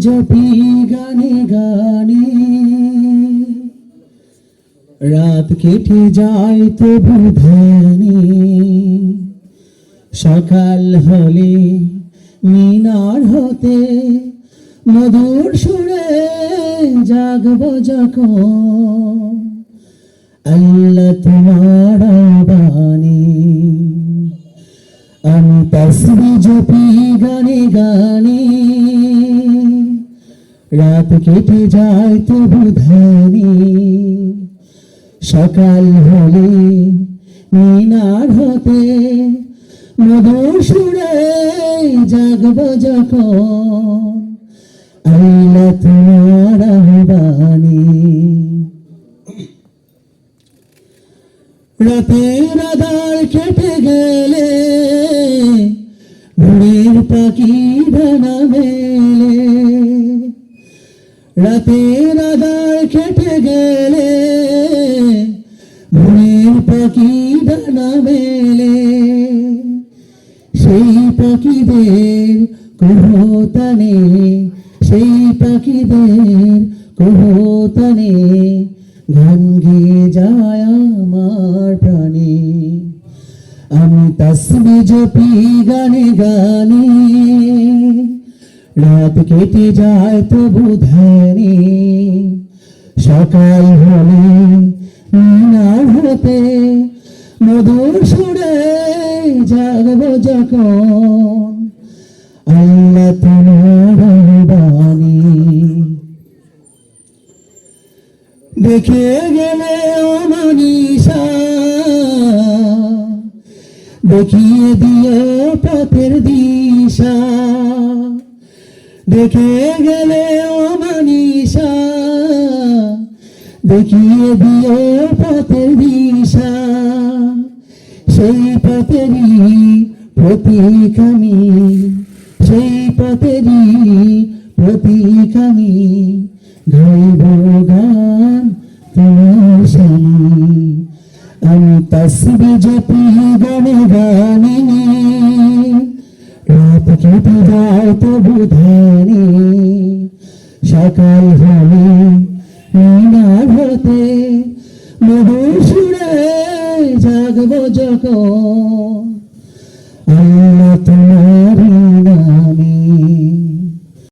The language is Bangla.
জপি গানে গানে। রাত কেটে যায় তবু ধ্যানে। সকাল হলে মিনার হতে মধুর সুরে জাগব যখন। আল্লাহ তোমার বাণী আমি তসবি জপি গানে গানে। রাত কেটে যায় তবু ধ্যানে। সকাল হলে মিনার হতে মধুর সুরে জাগব যখন। আল্লাহ তোমার বাণী। রাতের আধার কেটে গেলে ভোরের পাখি ডানা মেলে। রাতের আধার কেটে গেলে, ভোরের পাখি ডানা মেলে সেই পাখিদের কোহতানে, সেই পাখিদের কোহতানে গান গেয়ে যায় আমার প্রাণে। আমি তসবি জপি গানে গানে রাত কেটে যায় তবু ধ্যানে। সকাল হলে হতে মধুর সুরে জাগব যখন। আল্লাহ তোমার বাণী। দেখে গেলে দেখিয়ে দিও পথের দিশা। দেখে গেলে অমানিসা, দেখিয়ে দিও পথের দিশা। সেই পথেরই প্রতীক সেই পথেরই প্রতীক আমি, গাইব গান তোমার সামনে আমি তসবি জপি গানে গানে রাত কেটে যায় তবু ধ্যানে সকাল মিনার হতে মধুর সুরে জাগব যখন।